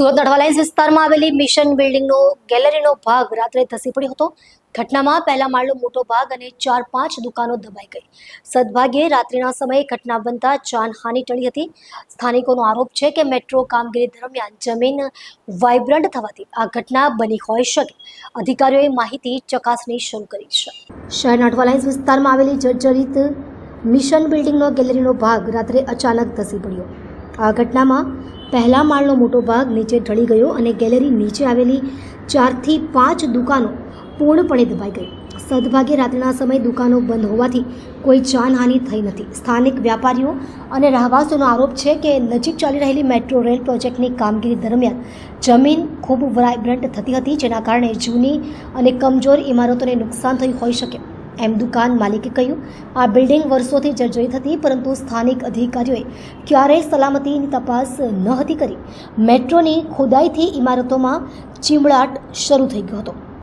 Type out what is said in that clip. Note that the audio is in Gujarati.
સુરત અડવાલાઇન્સ વિસ્તારમાં આવેલી મિશન બિલ્ડિંગનો ગેલેરીનો ભાગ રાત્રે ધસી પડ્યો હતો. ઘટનામાં પહેલા માળનો મોટો ભાગ અને ચાર પાંચ દુકાનો દબાઈ ગઈ. સદભાગ્યે રાત્રિના સમયે ઘટના બનતા જાનહાનિ ટળી હતી. સ્થાનિકોનો આરોપ છે કે મેટ્રો કામગીરી દરમિયાન જમીન વાઇબ્રન્ટ થવાથી આ ઘટના બની હોઈ શકે. અધિકારીઓએ માહિતી ચકાસણી શરૂ કરી છે. શહેરના અડવાલાઇન્સ વિસ્તારમાં આવેલી જર્જરિત મિશન બિલ્ડિંગનો ગેલેરીનો ભાગ રાત્રે અચાનક ધસી પડ્યો. આ ઘટનામાં પહેલા માળનો મોટો ભાગ નીચે ઢળી ગયો અને ગેલેરી નીચે આવેલી ચારથી પાંચ દુકાનો પૂર્ણપણે દબાઈ ગઈ. સદભાગે રાત્રિના સમયે દુકાનો બંધ હોવાથી કોઈ જાનહાનિ થઈ નથી. સ્થાનિક વ્યાપારીઓ અને રહેવાસીઓનો આરોપ છે કે નજીક ચાલી રહેલી મેટ્રો રેલ પ્રોજેક્ટની કામગીરી દરમિયાન જમીન ખૂબ વાઇબ્રન્ટ થતી હતી, જેના કારણે જૂની અને કમજોર ઇમારતોને નુકસાન થયું હોઈ શકે. એમ દુકાન માલિકે કહ્યું, આ બિલ્ડિંગ વર્ષોથી જર્જરિત હતી પરંતુ સ્થાનિક અધિકારીઓએ ક્યારેય સલામતીની તપાસ ન હતી કરી. મેટ્રોની ખોદાઈથી ઇમારતોમાં ચીમડાટ શરૂ થઈ ગયો હતો.